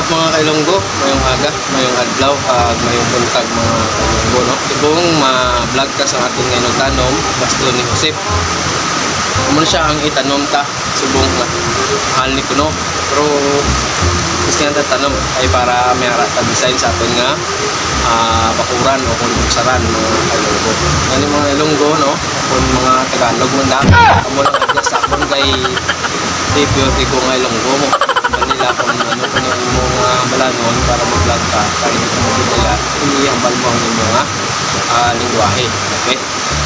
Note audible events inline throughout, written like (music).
up mga kailonggo, mayong aga, mayong adlaw, kag mayong buntag mga kailonggo, no? Ibong ma-vlog ka sa ating ngayon tanom, basto ni Josep. Muna siya ang itanom ta, subong nga. Mahal ni kuno. Pero gusto nga tanom ay para may ta design sa atin nga ah, bakuran o kung saran mga kailonggo. Yan mga ilonggo, no? Kung mga Tagalog mo na, amo lang sa akon kay di pure ko nga ilonggo mo. Manila kung balanon para mag-vlog ka kaya hindi mo nila hindi ang balmo ang imo nga ah, lingwahe. Okay?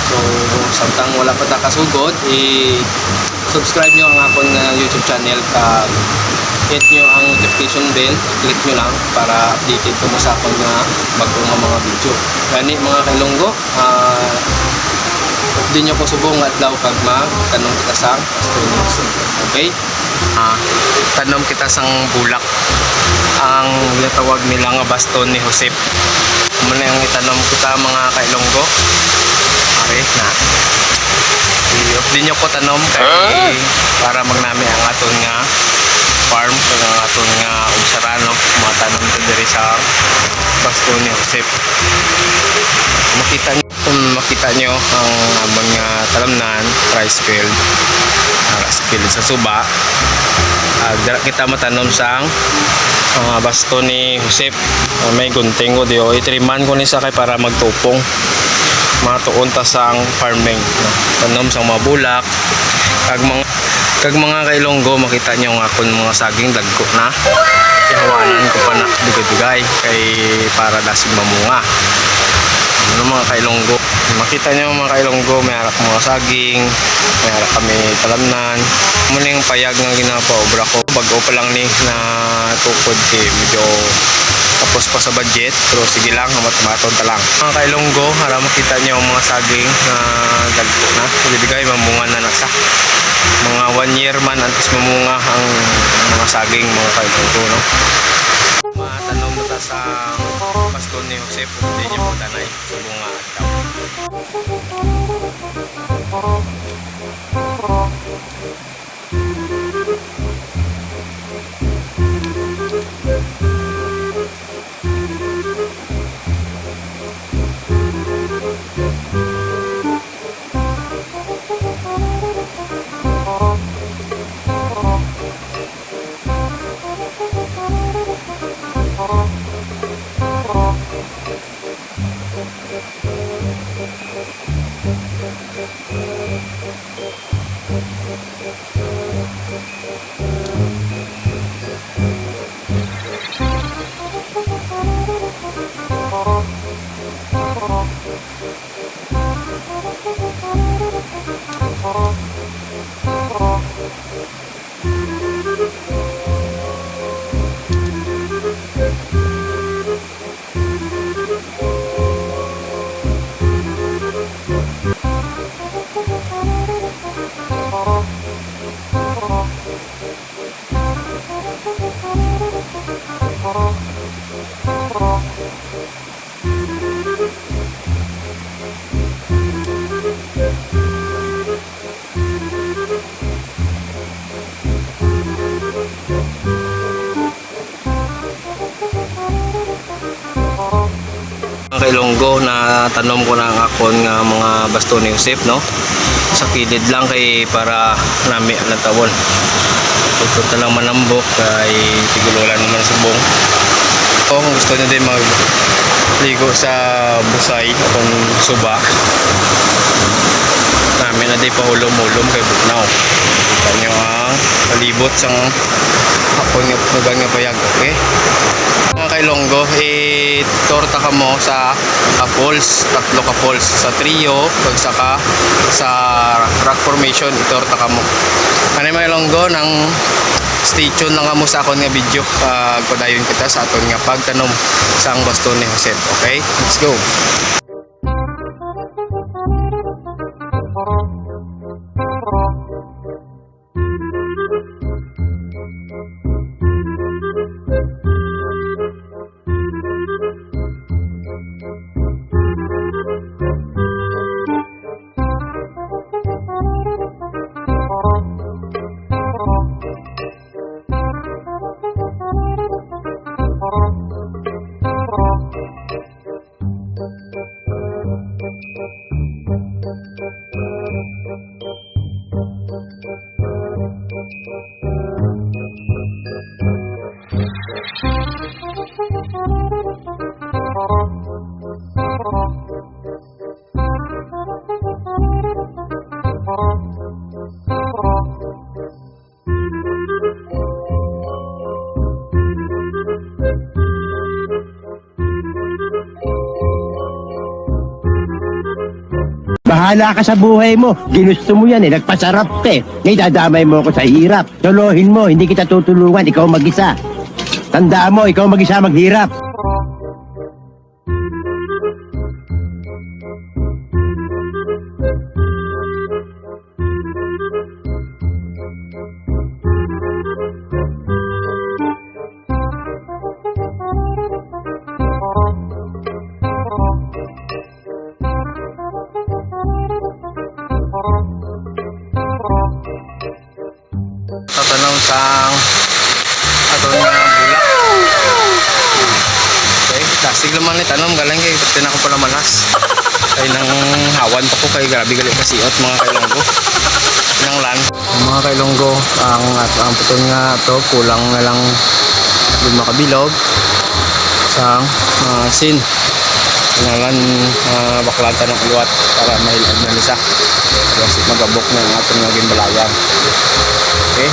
So, samtang wala pa ta kasugod, i-subscribe nyo ang akong nga YouTube channel ka hit nyo ang notification bell, click nyo lang para updated ko mo sa akong nga bago nga mga video. Gani mga kailonggo, ah, di nyo ko subong at law kag ma tanong kita sang astronomy. Okay? Ah, tanom kita sang bulak ang ginatawag nila nga baston ni Josep. Muna yung itanong kita mga kailonggo. Are na. Din nyo ko tanom kay para magnami ang aton nga farm kag ang aton nga usaran no mga tanom ko diri sa baston ni Josep makita nyo kung makita nyo ang amon nga talamnan rice field field sa suba. Uh, kita matanom sang mga basto ni Josep. Ah, may gunting ko diyo itriman ko ni sa kay para magtupong. Mga tuon ta sang farming. No? tanom sang mga bulak. Kag mga kag mga kailonggo makita nyo nga akon mga saging dagko na. Ihawanan ko pa na dugay-dugay kay para dasig mamunga ano mga kailonggo. Makita nyo mga kailonggo may harap mga saging may harap kami talamnan. Muna yung payag nga ginapaobra ko. Bago pa lang ni na tukod kay medyo tapos pa sa budget. Pero sige lang matmaton ta lang. Mga kailonggo para makita nyo mga saging na dagko na. Bigay mamunga na nasa mga one year man antes mamunga ang mga saging mga kailonggo no? Matanong mo ta sa pastor ni Josep hindi niya mo tanay. Sa bunga daw Ang kailonggo na tanom ko ang akon nga mga basto ni Josep no? Sa kilid lang kay para nami ang tawon tutod na lang manambok kay tigulolan naman sa bong kung gusto nyo din mag ligo sa busay kung suba namin na di pa hulom-hulom kay buknaw kita nyo ang palibot sang hapon nga nugang nga payag okay? Mga kailonggo eh torta ka mo sa ka falls tatlo ka falls sa trio pag saka sa rock formation itorta ka mo. Ano mga ilonggo nang stay tuned lang kamo sa akon nga video. Pag padayon kita sa aton nga pagtanom sa ang baston ni Jose. Okay? Let's go Bahala ka sa buhay mo. Ginusto mo yan eh. Nagpasarap ka eh. Ngayon dadamay mo ako sa hirap. Tuluhin mo. Hindi kita tutulungan. Ikaw mag-isa. Tandaan mo, ikaw mag-isa maghirap. Sang ato nga bulak. Okay, dasig naman ni tanom galing kay pati na ako pala malas. (laughs) Kay nang hawan pa ko kay grabe gali kasiot mga kailonggo. Nang lan. Mga kailonggo, ang at ang puton nga to kulang na lang lima kabilog sang uh, sin. Kailangan uh, baklatan ng kaliwat para mahilag na nisa. Kasi magabok na ang atong naging balayan. Okay?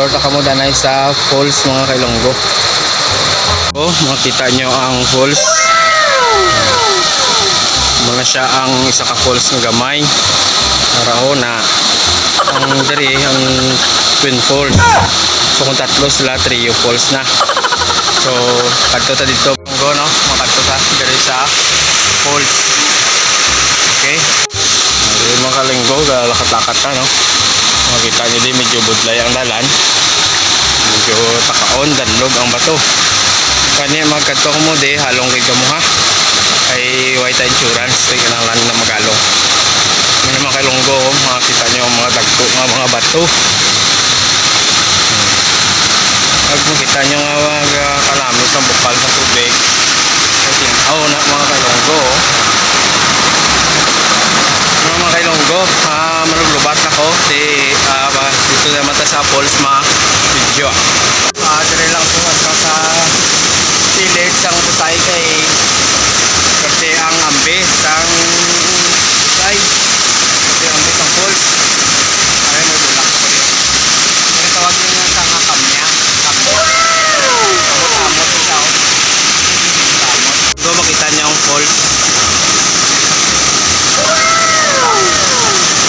So, ito ka mo danay sa falls mga kailonggo. So, makita nyo ang falls. Mga siya ang isa ka falls nga gamay. Araw na ang diri ang twin falls. So kung tatlo sila, trio falls na. So, kadto ta dito. Go, no? Makadto ta diri sa falls. Okay? Ay, mga kalinggo, lakat-lakat ta, no? Makita nyo din, medyo budlay ang dalan. Medyo takaon, danlog ang bato. Kanya magkadto ko mo di, halong kay kamo ha. Ay white insurance, ay kailangan na magalong. May naman kay lunggo, oh, makita nyo mga dagko, mga, mga bato. Pag makita nyo nga mga kalamis ang bukal sa tubig. Kasi, oh, na mga kalunggo, oh mga mga kailonggo uh, manuglubat ako di ah, ba- dito naman ta sa falls ma video ah dire lang po at sa silid sang putay kay kasi ang ambe sang kay kasi ang ambe sang falls ay may bulak ko rin kaya tawag nyo nga sa nga kamya kamya kamot-amot ito kamot doon makita niya ang falls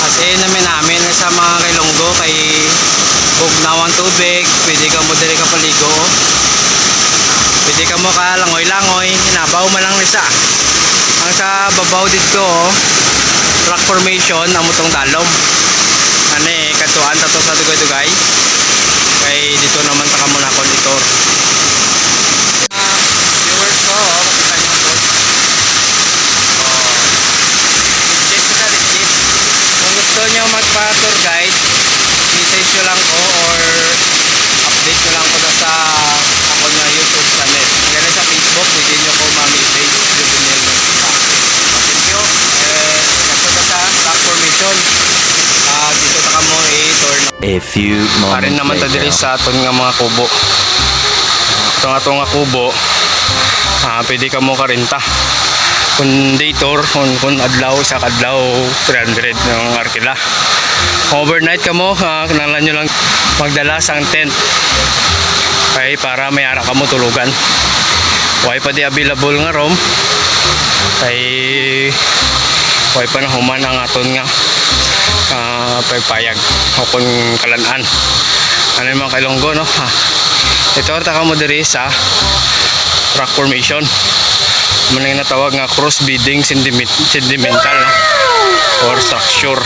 Kasi namin namin sa mga kailonggo kay bugnaw ang tubig, pwede ka mo diri ka paligo. Pwede ka mo ka langoy-langoy, hinabaw man lang nisa. Ang sa babaw dito, rock formation ang mutong dalom. Ano eh, katuan tato sa dugay-dugay. Kay dito naman ta ka muna konditor. Ah, viewers ko, oh, makita niyo po. Oh, legit sa legit. Kung gusto nyo magpa-tour guide, message nyo lang ko or update nyo lang ko na sa ako na YouTube channel. Kaya sa Facebook, pwede nyo ko ma-message. Juvenil Mendoza. Thank you. Eh, nagpunta ka sa rock formation. Ah, dito ta ka mo i-tour na. A few Parin moments naman ta diri sa aton nga mga kubo. Ito nga itong nga kubo, ah, pwede ka mo karinta. Kung day tour, kung, kung adlaw, sa adlaw, 300 ng arkila. Overnight ka mo, ah, kanalan nyo lang magdala sang tent. Okay, para may ara ka mo tulugan. Why pa di available nga rom? Kay why pa na human ang aton nga uh, pagpayag o kung kalanaan. Ano yung mga kailonggo no? Ha. ito ta ka mo diri sa rock formation. Man yung natawag nga cross beading sediment, sedimental no? or structure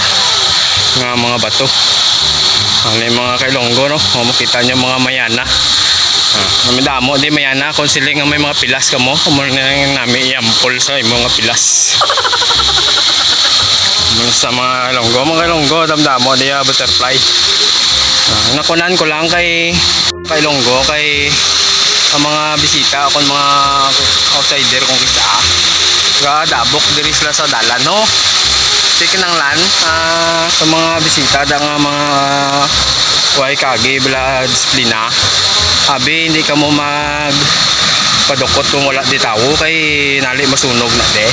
nga mga bato. Ano yung mga kailonggo no? O makita nyo mga mayana. Ah, may damo di mayana. Kung sila nga may mga pilas ka mo kung yung namin iampol sa mga pilas (laughs) sa mga longgo, mga longgo, damdamo diya butterfly. Ah, nakunan ko lang kay kay longgo, kay ang mga bisita kung mga outsider kung kisa. Ga dabok diri sila sa dalan no. Sige nang lan ah, sa mga bisita da nga mga way kage bala disiplina. Abi, hindi ka mo mag padukot kung wala di tao kay nali masunog na de.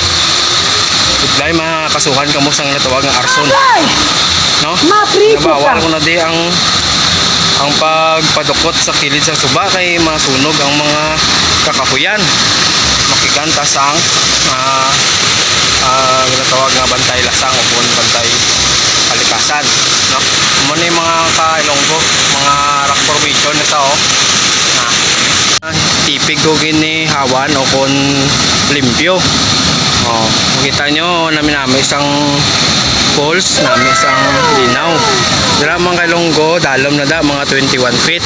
Dahil makasuhan ka mo sang natawag nga arson. No? Mapriso ka. ko na di ang ang pagpadukot sa kilid sa suba kay masunog ang mga kakahuyan. Makiganta sang uh, uh, ginatawag nga bantay lasang o kung bantay kalikasan. No? Mo ni mga kailonggo, mga rock formation na sao. Na, tipig ko gini hawan o kung limpyo. Oh, makita nyo namin namin isang falls namin isang linaw. Dira mga kalonggo, dalom na da mga 21 feet.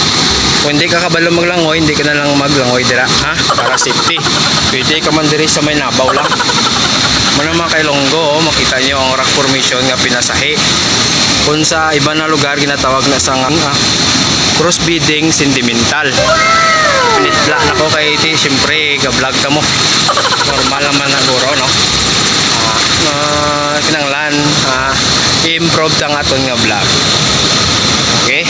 Kung hindi ka kabalo maglangoy, hindi ka na lang maglangoy dira, ha? Para safety. Pwede ka man diri sa may nabaw lang. Muna mga kailonggo, oh, makita nyo ang rock formation nga pinasahi. Kung sa iba na lugar, ginatawag na sa nga ah, crossbreeding sentimental. Pinitla na ko kay iti, siyempre, ga-vlog ka mo. Normal naman na guro, no? Uh, kinanglan, ah, i-improve ang aton nga vlog. Okay?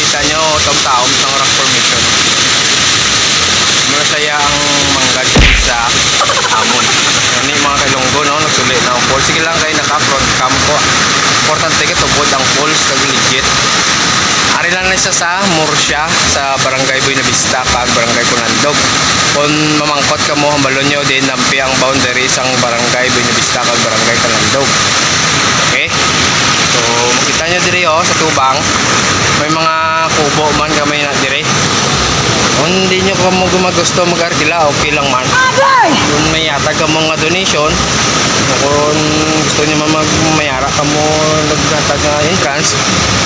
Kita nyo, taom-taom sa rock formation. Masaya ang manggad sa amon. Ini mga kalunggo no, nagsulit na ang falls. Sige lang kayo naka-front cam ko. Importante ka tubod ang falls kag legit. Isa sa Murcia sa Barangay Buenavista kag Barangay Kunandog. Kung mamangkot ka mo hambalon nyo din nampi ang boundary sang Barangay Buenavista kag Barangay Kunandog. Okay? So, makita nyo diri oh, sa tubang. May mga kubo man kami na diri. Kung hindi nyo ka mo gumagusto mag-arkila, okay lang man. Kung may yatag ka mga donation, kung gusto nyo man magmayara ka mo naghatag nga entrance,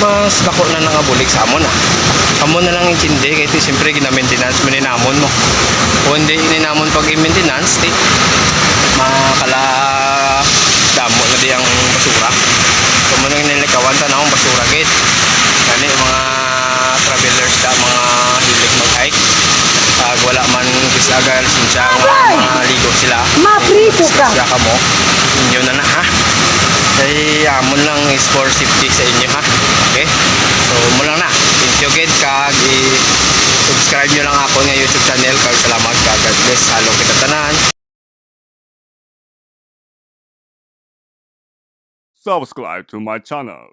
mas dako na nangabulik sa amon ah. Amo na lang intindi, kaya ito siyempre ginamaintenance mo ninamon mo. Kung hindi ninamon pag i-maintenance, ti, makala damo na di ang basura. Kung mo nang nilikawan ta na akong basura gate. Gani mga travelers da mga hilig mag-hike. Pag wala man kisagal sinsya nga ligo sila. Mapriso ka. Siya ka mo. Inyo na na ha. Kay amon lang is for safety sa inyo ha. Okay? So mo lang na. Thank you gid kag subscribe nyo lang ako nga YouTube channel kag salamat kag God bless halong kita tanan. subscribe to my channel.